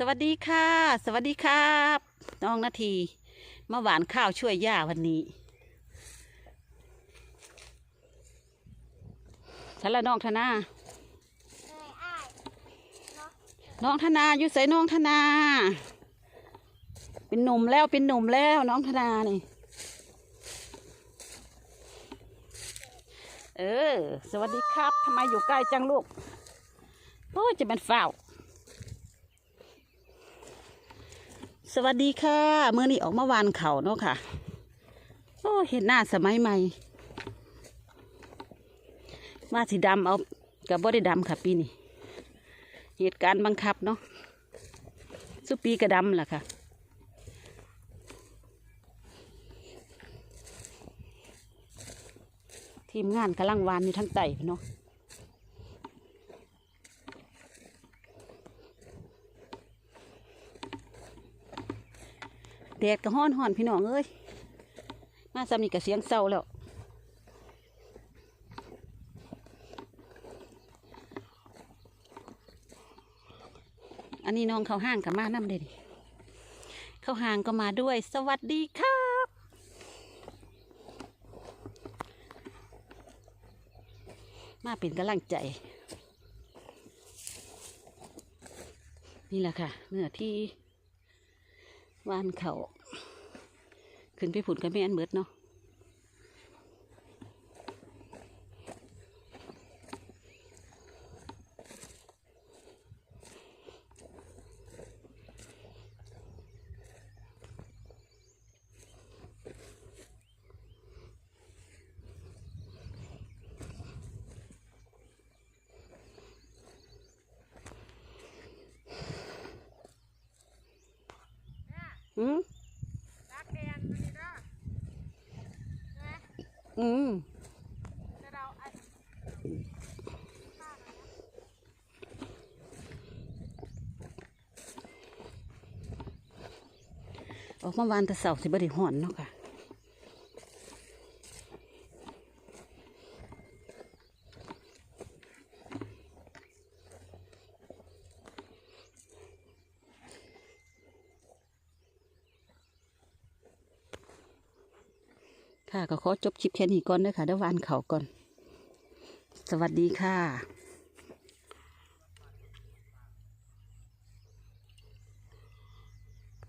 สวัสดีค่ะ สวัสดีครับน้องนาทีมาหวานข้าวช่วยย่าวันนี้ฉันละน้องธนาน้องธนาอยู่ใส่น้องธนา เป็นหนุ่มแล้วเป็นหนุ่มแล้วน้องธนานี่ เออ สวัสดีครับทำไมอยู่ใกล้จังลูกโอ้ยจะเป็นฝ้าว สวัสดีค่ะเมื่อนี้ออกมาวานเขาเนาะค่ะ โอ้เห็นหน้าสมัยใหม่ว่าสีดำเอากับบ่ได้ดำค่ะปีนี้เหตุการณ์บังคับเนาะสุปีกระดำล่ะค่ะทีมงานกำลังวานอยู่ทั้งไต่เนาะ แดดก็ห้อนห่อนพี่น้องเอ้ยมาซ้ำนี่ก็เสียงเศร้าแล้วอันนี้น้องเขาห้างกับมาน้ำเด่นเขาห้างก็มาด้วย สวัสดีครับ มาเป็นกำลังใจ นี่แหละค่ะเนื้อที่ วานเขาขึ้นไปผุนกับแม่อันเบิดเนาะ อืมรักแดนมันนี่เด้อนะอืมเราอันออกมาวานแต่เสาสิบริห่อนเนาะค่ะ ค่ะก็ขอจบคลิปแค่นี้ก่อนนะคะเดี๋ยววานเขาก่อน สวัสดีค่ะ